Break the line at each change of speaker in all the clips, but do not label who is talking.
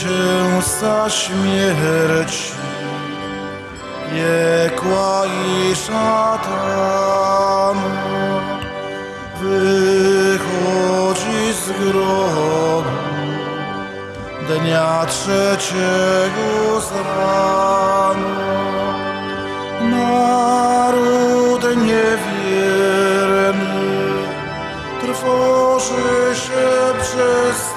cię za śmierci, piekła i szatana. Wychodzi z grobu dnia trzeciego z rana. Naród niewierny trwoży się przestrasza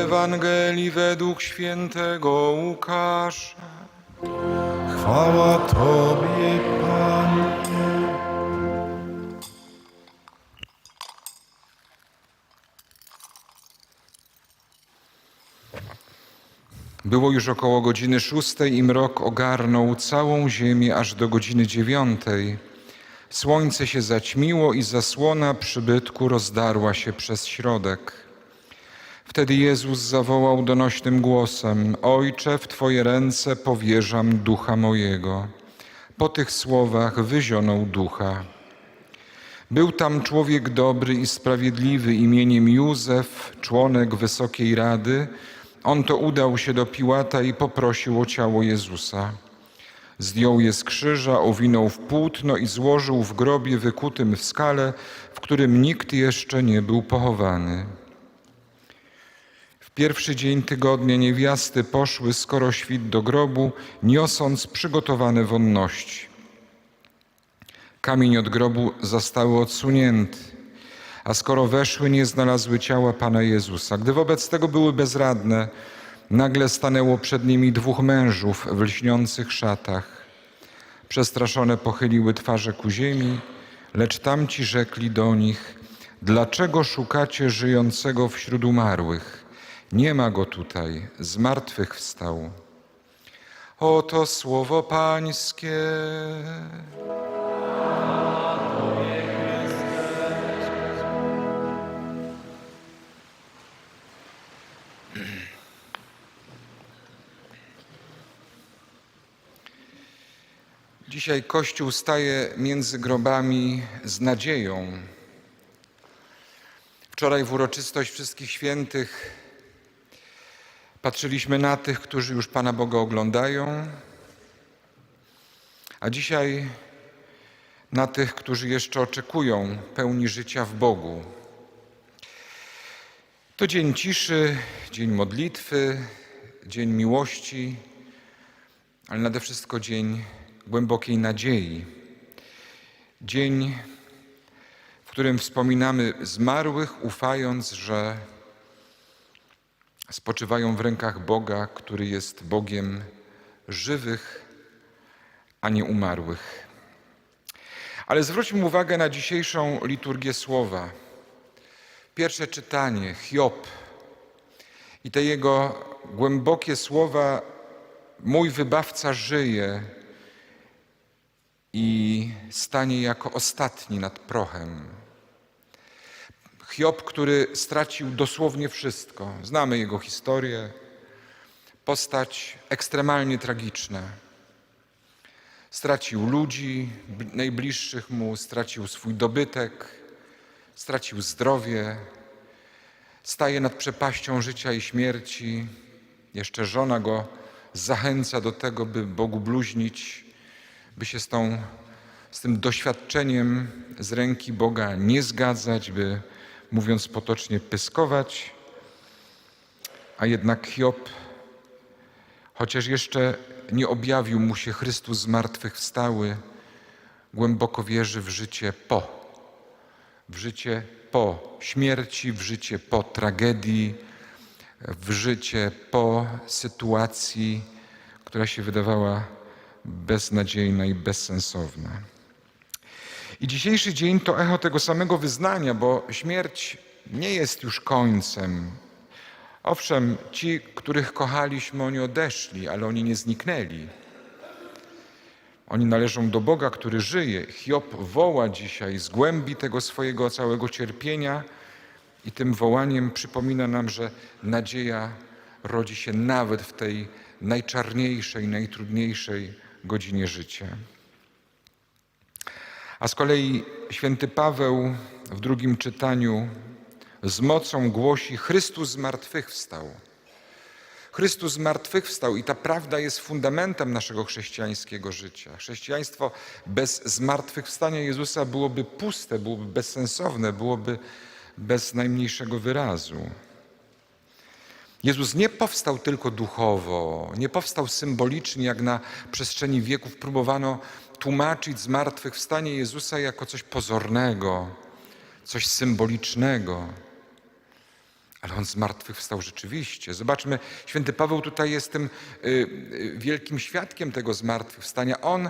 Ewangelii według świętego Łukasza.
Chwała Tobie, Panie.
Było już około godziny szóstej i mrok ogarnął całą ziemię aż do godziny dziewiątej. Słońce się zaćmiło i zasłona przybytku rozdarła się przez środek. Wtedy Jezus zawołał donośnym głosem: Ojcze, w Twoje ręce powierzam ducha mojego. Po tych słowach wyzionął ducha. Był tam człowiek dobry i sprawiedliwy imieniem Józef, członek Wysokiej Rady. On to udał się do Piłata i poprosił o ciało Jezusa. Zdjął je z krzyża, owinął w płótno i złożył w grobie wykutym w skale, w którym nikt jeszcze nie był pochowany. Pierwszy dzień tygodnia niewiasty poszły skoro świt do grobu, niosąc przygotowane wonności. Kamień od grobu zostały odsunięty, a skoro weszły, nie znalazły ciała Pana Jezusa. Gdy wobec tego były bezradne, nagle stanęło przed nimi dwóch mężów w lśniących szatach. Przestraszone pochyliły twarze ku ziemi, lecz tamci rzekli do nich: Dlaczego szukacie żyjącego wśród umarłych? Nie ma go tutaj, z martwych wstał. Oto słowo Pańskie. Dzisiaj Kościół staje między grobami z nadzieją. Wczoraj w uroczystość Wszystkich Świętych patrzyliśmy na tych, którzy już Pana Boga oglądają, a dzisiaj na tych, którzy jeszcze oczekują pełni życia w Bogu. To dzień ciszy, dzień modlitwy, dzień miłości, ale nade wszystko dzień głębokiej nadziei. Dzień, w którym wspominamy zmarłych, ufając, że spoczywają w rękach Boga, który jest Bogiem żywych, a nie umarłych. Ale zwróćmy uwagę na dzisiejszą liturgię słowa. Pierwsze czytanie, Hiob i te jego głębokie słowa: Mój wybawca żyje i stanie jako ostatni nad prochem. Hiob, który stracił dosłownie wszystko. Znamy jego historię. Postać ekstremalnie tragiczna. Stracił ludzi najbliższych mu, stracił swój dobytek, stracił zdrowie. Staje nad przepaścią życia i śmierci. Jeszcze żona go zachęca do tego, by Bogu bluźnić, by się z, tą, z tym doświadczeniem z ręki Boga nie zgadzać, by mówiąc potocznie, pyskować, a jednak Hiob, chociaż jeszcze nie objawił mu się Chrystus zmartwychwstały, głęboko wierzy w życie po, w życie po śmierci, w życie po tragedii, w życie po sytuacji, która się wydawała beznadziejna i bezsensowna. I dzisiejszy dzień to echo tego samego wyznania, bo śmierć nie jest już końcem. Owszem, ci, których kochaliśmy, oni odeszli, ale oni nie zniknęli. Oni należą do Boga, który żyje. Hiob woła dzisiaj z głębi tego swojego całego cierpienia i tym wołaniem przypomina nam, że nadzieja rodzi się nawet w tej najczarniejszej, najtrudniejszej godzinie życia. A z kolei święty Paweł w drugim czytaniu z mocą głosi: Chrystus zmartwychwstał. Chrystus zmartwychwstał i ta prawda jest fundamentem naszego chrześcijańskiego życia. Chrześcijaństwo bez zmartwychwstania Jezusa byłoby puste, byłoby bezsensowne, byłoby bez najmniejszego wyrazu. Jezus nie powstał tylko duchowo, nie powstał symbolicznie, jak na przestrzeni wieków próbowano tłumaczyć zmartwychwstanie Jezusa jako coś pozornego, coś symbolicznego. Ale on zmartwychwstał rzeczywiście. Zobaczmy, święty Paweł tutaj jest tym y, y, wielkim świadkiem tego zmartwychwstania. On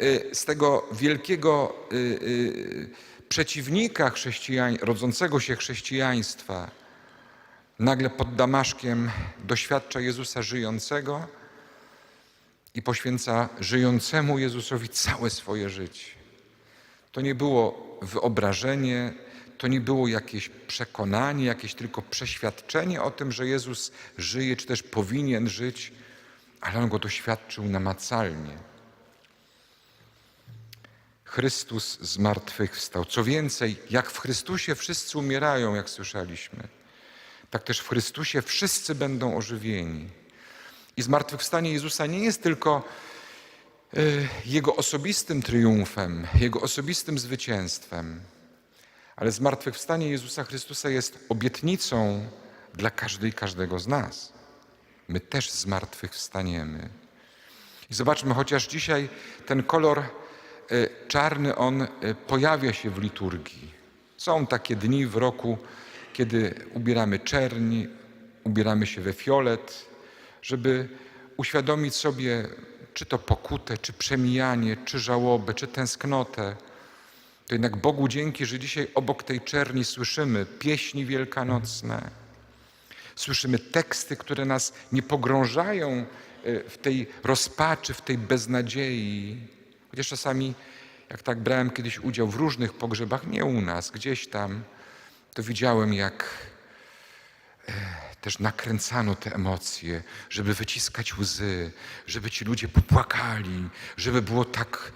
y, z tego wielkiego przeciwnika chrześcijań, rodzącego się chrześcijaństwa, nagle pod Damaszkiem doświadcza Jezusa żyjącego i poświęca żyjącemu Jezusowi całe swoje życie. To nie było wyobrażenie, to nie było jakieś przekonanie, jakieś tylko przeświadczenie o tym, że Jezus żyje, czy też powinien żyć, ale on go doświadczył namacalnie. Chrystus zmartwychwstał. Co więcej, jak w Chrystusie wszyscy umierają, jak słyszeliśmy, tak też w Chrystusie wszyscy będą ożywieni. I zmartwychwstanie Jezusa nie jest tylko y, Jego osobistym triumfem, Jego osobistym zwycięstwem, ale zmartwychwstanie Jezusa Chrystusa jest obietnicą dla każdej, każdego z nas. My też zmartwychwstaniemy. I zobaczmy, chociaż dzisiaj ten kolor y, czarny, on y, pojawia się w liturgii. Są takie dni w roku, kiedy ubieramy czerni, ubieramy się we fiolet, żeby uświadomić sobie, czy to pokutę, czy przemijanie, czy żałobę, czy tęsknotę. To jednak Bogu dzięki, że dzisiaj obok tej czerni słyszymy pieśni wielkanocne, słyszymy teksty, które nas nie pogrążają y, w tej rozpaczy, w tej beznadziei. Chociaż czasami, jak tak brałem kiedyś udział w różnych pogrzebach, nie u nas, gdzieś tam, to widziałem, jak e, też nakręcano te emocje, żeby wyciskać łzy, żeby ci ludzie popłakali, żeby było tak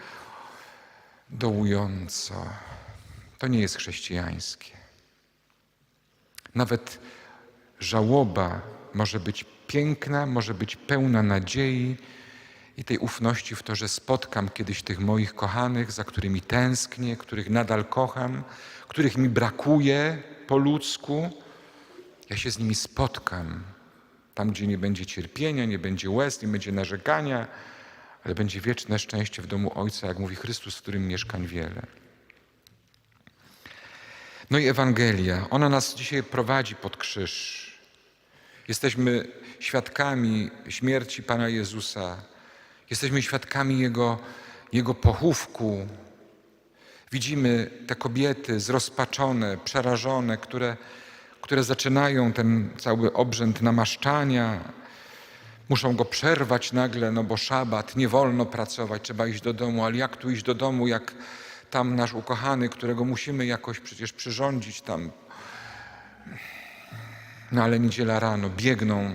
dołująco. To nie jest chrześcijańskie. Nawet żałoba może być piękna, może być pełna nadziei i tej ufności w to, że spotkam kiedyś tych moich kochanych, za którymi tęsknię, których nadal kocham, których mi brakuje po ludzku. Ja się z nimi spotkam. Tam, gdzie nie będzie cierpienia, nie będzie łez, nie będzie narzekania, ale będzie wieczne szczęście w domu Ojca, jak mówi Chrystus, w którym mieszkań wiele. No i Ewangelia, ona nas dzisiaj prowadzi pod krzyż. Jesteśmy świadkami śmierci Pana Jezusa. Jesteśmy świadkami Jego, Jego pochówku. Widzimy te kobiety zrozpaczone, przerażone, które, które zaczynają ten cały obrzęd namaszczania. Muszą go przerwać nagle, no bo szabat, nie wolno pracować, trzeba iść do domu, ale jak tu iść do domu, jak tam nasz ukochany, którego musimy jakoś przecież przyrządzić tam. No ale niedziela rano, biegną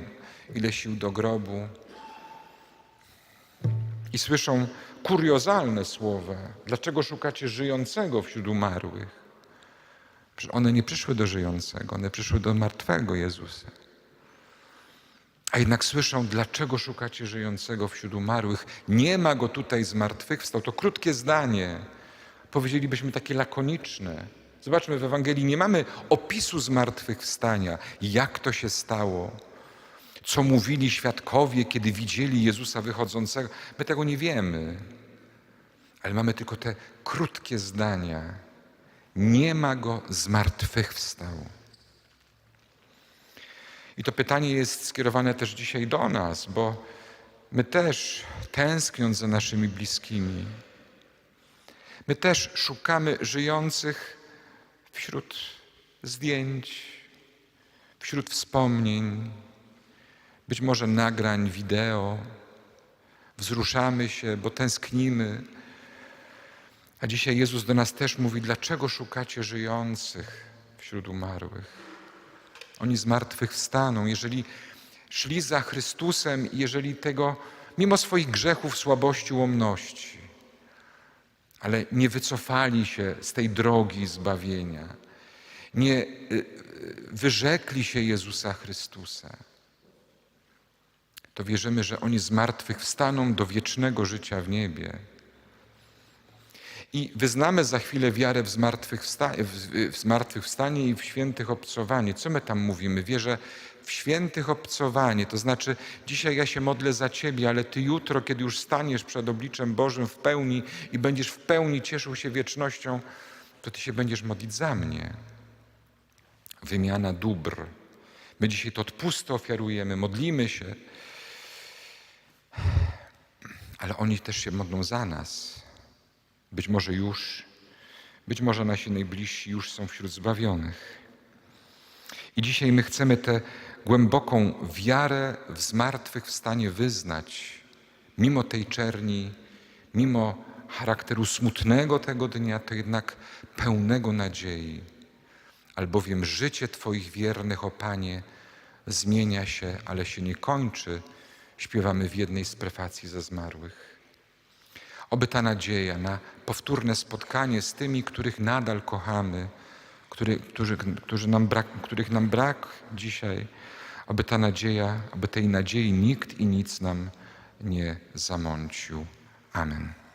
ile sił do grobu i słyszą kuriozalne słowa. Dlaczego szukacie żyjącego wśród umarłych? One nie przyszły do żyjącego, one przyszły do martwego Jezusa. A jednak słyszą, dlaczego szukacie żyjącego wśród umarłych? Nie ma go tutaj zmartwychwstał. To krótkie zdanie. Powiedzielibyśmy takie lakoniczne. Zobaczmy, w Ewangelii nie mamy opisu zmartwychwstania, jak to się stało, co mówili świadkowie, kiedy widzieli Jezusa wychodzącego. My tego nie wiemy, ale mamy tylko te krótkie zdania. Nie ma go zmartwychwstał. I to pytanie jest skierowane też dzisiaj do nas, bo my też, tęskniąc za naszymi bliskimi, my też szukamy żyjących wśród zdjęć, wśród wspomnień, być może nagrań wideo, wzruszamy się, bo tęsknimy. A dzisiaj Jezus do nas też mówi: Dlaczego szukacie żyjących wśród umarłych? Oni z martwych wstaną. Jeżeli szli za Chrystusem jeżeli tego, mimo swoich grzechów, słabości, łomności, ale nie wycofali się z tej drogi zbawienia, nie y, y, wyrzekli się Jezusa Chrystusa, to wierzymy, że oni z martwych wstaną do wiecznego życia w niebie. I wyznamy za chwilę wiarę w zmartwychwstanie, w zmartwychwstanie i w świętych obcowanie. Co my tam mówimy? Wierzę w świętych obcowanie, to znaczy dzisiaj ja się modlę za Ciebie, ale Ty jutro, kiedy już staniesz przed obliczem Bożym w pełni i będziesz w pełni cieszył się wiecznością, to Ty się będziesz modlić za mnie. Wymiana dóbr. My dzisiaj to odpusty ofiarujemy, modlimy się, ale oni też się modlą za nas. Być może już, być może nasi najbliżsi już są wśród zbawionych. I dzisiaj my chcemy tę głęboką wiarę w zmartwychwstanie wyznać, mimo tej czerni, mimo charakteru smutnego tego dnia, to jednak pełnego nadziei. Albowiem życie Twoich wiernych, o Panie, zmienia się, ale się nie kończy, śpiewamy w jednej z prefacji ze zmarłych. Oby ta nadzieja na powtórne spotkanie z tymi, których nadal kochamy, który, którzy, którzy nam brak, których nam brak dzisiaj, aby ta nadzieja, aby tej nadziei nikt i nic nam nie zamącił. Amen.